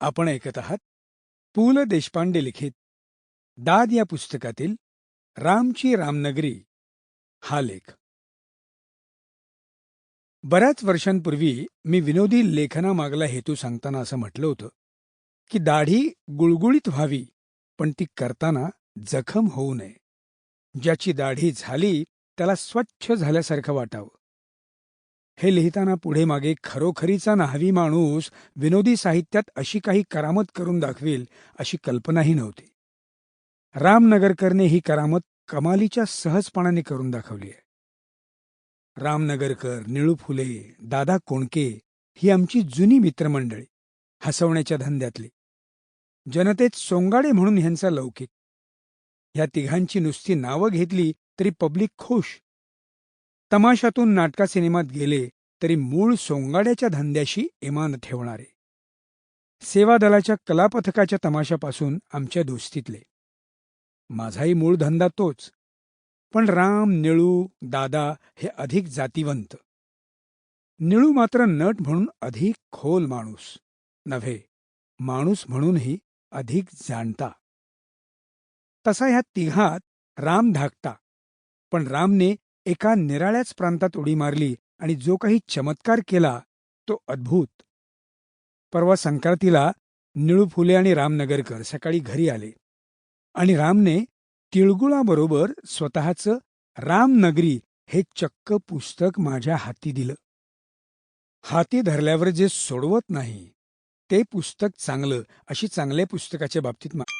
आपण ऐकत आहात पु ल देशपांडे लिखित. दाद या पुस्तकातील रामची रामनगरी हा लेख. बऱ्याच वर्षांपूर्वी मी विनोदी लेखनामागला हेतू सांगताना असं म्हटलं होतं की दाढी गुळगुळीत व्हावी पण ती करताना जखम होऊ नये. ज्याची दाढी झाली त्याला स्वच्छ झाल्यासारखं वाटावं. हे लिहिताना पुढे मागे खरोखरीचा न्हावी माणूस विनोदी साहित्यात अशी काही करामत करून दाखवेल अशी कल्पनाही नव्हती. रामनगरकरने ही करामत कमालीच्या सहजपणाने करून दाखवली आहे. रामनगरकर निळू फुले दादा कोणके ही आमची जुनी मित्रमंडळी हसवण्याच्या धंद्यातली. जनतेत सोंगाडे म्हणून ह्यांचा लौकिक. ह्या तिघांची नुसती नावं घेतली तरी पब्लिक खुश. तमाशातून नाटका सिनेमात गेले तरी मूळ सोंगाड्याच्या धंद्याशी इमान ठेवणारे. सेवा दलाच्या कलापथकाच्या तमाशापासून आमच्या दोस्तीतले. माझाही मूळ धंदा तोच. पण राम निळू दादा हे अधिक जातीवंत. निळू मात्र नट म्हणून अधिक खोल माणूस. नव्हे माणूस म्हणूनही अधिक जाणता. तसा ह्या तिघात राम धाकटा. पण रामने एका निराळ्याच प्रांतात उडी मारली आणि जो काही चमत्कार केला तो अद्भुत. परवा संक्रांतीला निळू फुले आणि रामनगरकर सकाळी घरी आले. आणि रामने तिळगुळाबरोबर स्वतःचं रामनगरी हे चक्क पुस्तक माझ्या हाती दिलं. हाती धरल्यावर जे सोडवत नाही ते पुस्तक चांगलं अशी चांगल्या पुस्तकाच्या बाबतीत मा-